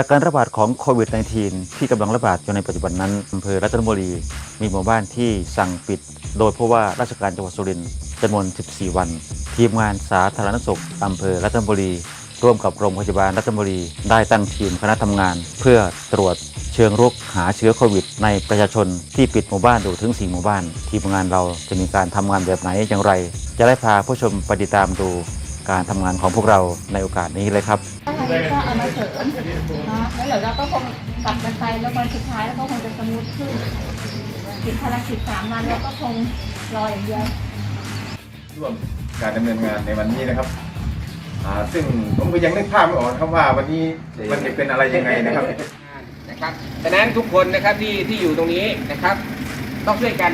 จากการระบาดของโควิด -19 ที่กำลังระบาดอยู่ในปัจจุบันนั้นอำเภอรัตนบุรี มีหมู่บ้านที่สั่งปิด โดยผู้ว่าราชการจังหวัดสุรินทร์จำนวน 14 วัน ทีมงานสาธารณสุขอำเภอรัตนบุรี ร่วมกับโรงพยาบาลรัตนบุรี ได้ตั้งทีมคณะทำงาน เพื่อตรวจเชิงรุกหาเชื้อโควิด ในประชาชนที่ปิดหมู่บ้านอยู่ถึง 4 หมู่บ้าน ทีมงานเราจะมีการทำงานแบบไหนอย่างไร จะได้พาผู้ชมไปติดตามดูการทำงานของพวกเราในโอกาสนี้เลยครับ อะไรก็เอามาเสริมเนาะแล้วเดี๋ยวเราก็คงกลับกันไปแล้ววันสุดท้ายแล้วก็คงจะสมูทขึ้นติดภารกิจสามวันแล้วก็คงรออย่างเดียวร่วมการดำเนินงานในวันนี้นะครับอ่าซึ่งผมก็ยังนึกภาพไม่ออกนะครับว่าวันนี้มันจะเป็นอะไรยังไงนะครับ นะครับฉะนั้นทุกคนนะครับที่ที่อยู่ตรงนี้นะครับ ต้องช่วยกัน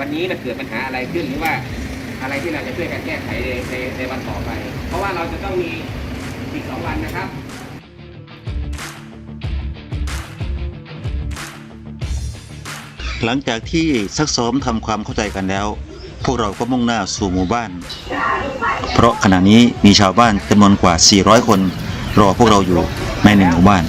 วันนี้มันเกิดปัญหาอะไรขึ้นหรือว่าอะไรที่เราจะช่วยกันแก้ไขในในในวันต่อไป เพราะว่าเราจะต้องมี อีก2วันนะครับหลังจากที่ซักซ้อมทำความเข้าใจกันแล้ว พวกเราก็มุ่งหน้าสู่หมู่บ้าน เพราะขณะนี้มีชาวบ้านจำนวนกว่า 400 คน รอพวกเราอยู่ในหนึ่งหมู่บ้าน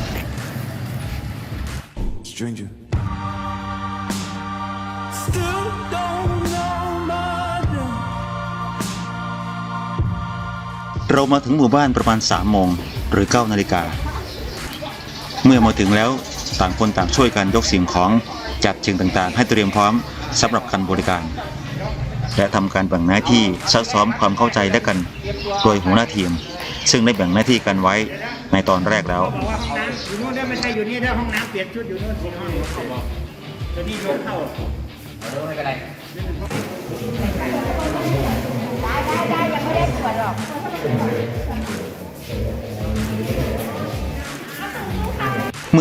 เรามาถึงหมู่บ้านประมาณ3โมงหรือ9นาฬิกา เมื่อมาถึงแล้วต่างคนต่างช่วยกันยกสิ่งของจัดสิ่งต่างๆ ให้เตรียมพร้อมสำหรับการบริการ และทำการแบ่งหน้าที่ซักซ้อมความเข้าใจและกันโดยหัวหน้าทีม ซึ่งได้แบ่งหน้าที่กันไว้ในตอนแรกแล้วอยู่นู่นได้ไม่ใช่อยู่นี่ได้ห้องน้ำเปลี่ยนชุดอยู่นู่นห้องตัวนี้ยกเข้าไม่เป็นไร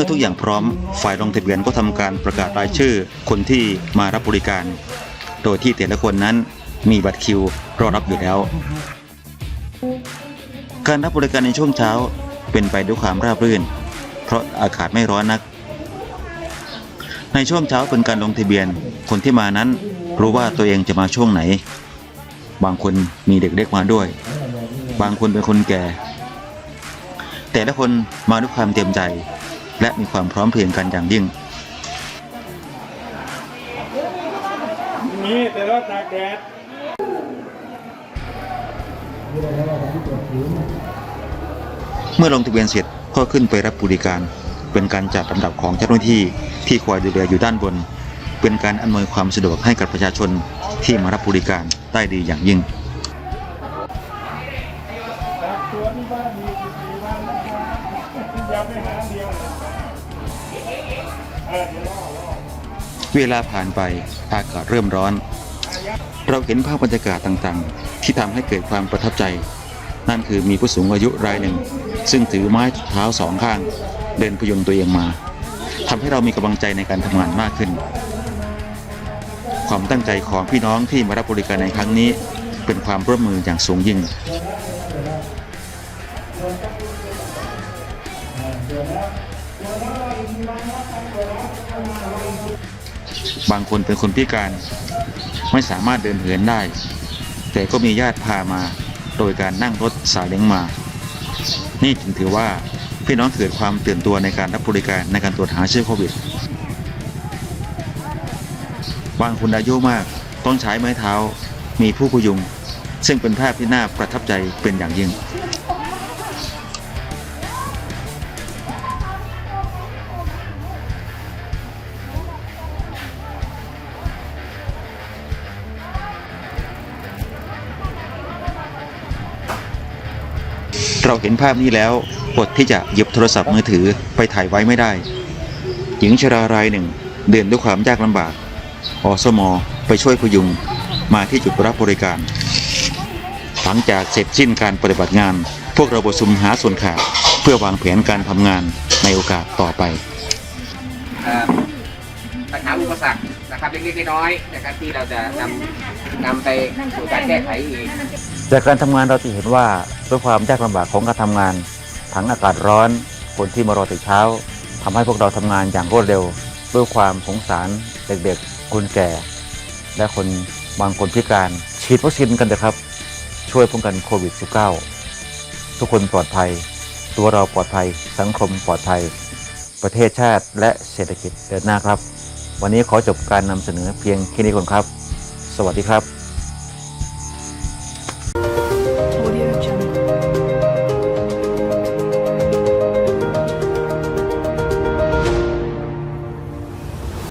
มื่อทุกอย่างพร้อม ฝ่ายลงทะเบียนก็ทำการประกาศรายชื่อ คนที่มารับบริการ โดยที่แต่ละคนนั้นมีบัตรคิวรอรับอยู่แล้ว การรับบริการในช่วงเช้าเป็นไปด้วยความราบรื่น เพราะอากาศไม่ร้อนนัก ในช่วงเช้าเป็นการลงทะเบียน คนที่มานั้นรู้ว่าตัวเองจะมาช่วงไหน บางคนมีเด็กเล็กมาด้วย บางคนเป็นคนแก่ แต่ละคนมาด้วยความเต็มใจ และมีความพร้อมเพรียงกันอย่างยิ่งนี่แต่ว่าตากแดดเมื่อลงทะเบียนเสร็จก็ขึ้นไปรับบริการ เป็นการจัดลำดับของเจ้าหน้าที่ที่คอยดูแลอยู่ด้านบน เป็นการอำนวยความสะดวกให้กับประชาชนที่มารับบริการได้ดีอย่างยิ่ง เวลาผ่านไปอากาศเริ่มร้อน เราเห็นภาพบรรยากาศต่างๆ ที่ทำให้เกิดความประทับใจ นั่นคือมีผู้สูงอายุรายหนึ่ง ซึ่งถือไม้เท้าสองข้าง เดินพยุงตัวเองมาทำให้เรามีกำลังใจในการทำงานมากขึ้น ความตั้งใจของพี่น้องที่มารับบริการในครั้งนี้ เป็นความร่วมมืออย่างสูงยิ่ง บางคนเป็นคนพิการไม่สามารถเดินเหินได้ แต่ก็มีญาติพามาโดยการนั่งรถสาเล้งมา นี่จึงถือว่าพี่น้องเกิดความตื่นตัวในการรับบริการในการตรวจหาเชื้อโควิด บางคนอายุมากต้องใช้ไม้เท้ามีผู้พยุง ซึ่งเป็นภาพที่น่าประทับใจเป็นอย่างยิ่ง เราเห็นภาพนี้แล้วอดที่จะหยิบโทรศัพท์มือถือไปถ่ายไว้ไม่ได้ หญิงชรารายหนึ่ง เดินด้วยความยากลำบากอสมไปช่วยพยุงมาที่จุดรับบริการ หลังจากเสร็จสิ้นการปฏิบัติงาน พวกเราประชุมหาส่วนขาดเพื่อวางแผนการทำงานในโอกาสต่อไปปัญหาอุปสรรคนะครับเล็กๆน้อยๆนะครับที่เราจะนำ นำไปสู่การแก้ไขอีก จากการทำงานเราจะเห็นว่าด้วยความยากลำบากของการทำงานทั้งอากาศร้อนคนที่มารอแต่เช้าทำให้พวกเราทำงานอย่างรวดเร็ว ด้วยความสงสารเด็กๆ คนแก่ และคนบางคนพิการฉีดวัคซีนกันเถอะครับ ช่วยป้องกันโควิด -19 ทุกคนปลอดภัย ตัวเราปลอดภัย สังคมปลอดภัย ประเทศชาติและเศรษฐกิจเดินหน้าครับ วันนี้ขอจบการนำเสนอเพียงแค่นี้ก่อนครับ สวัสดีครับ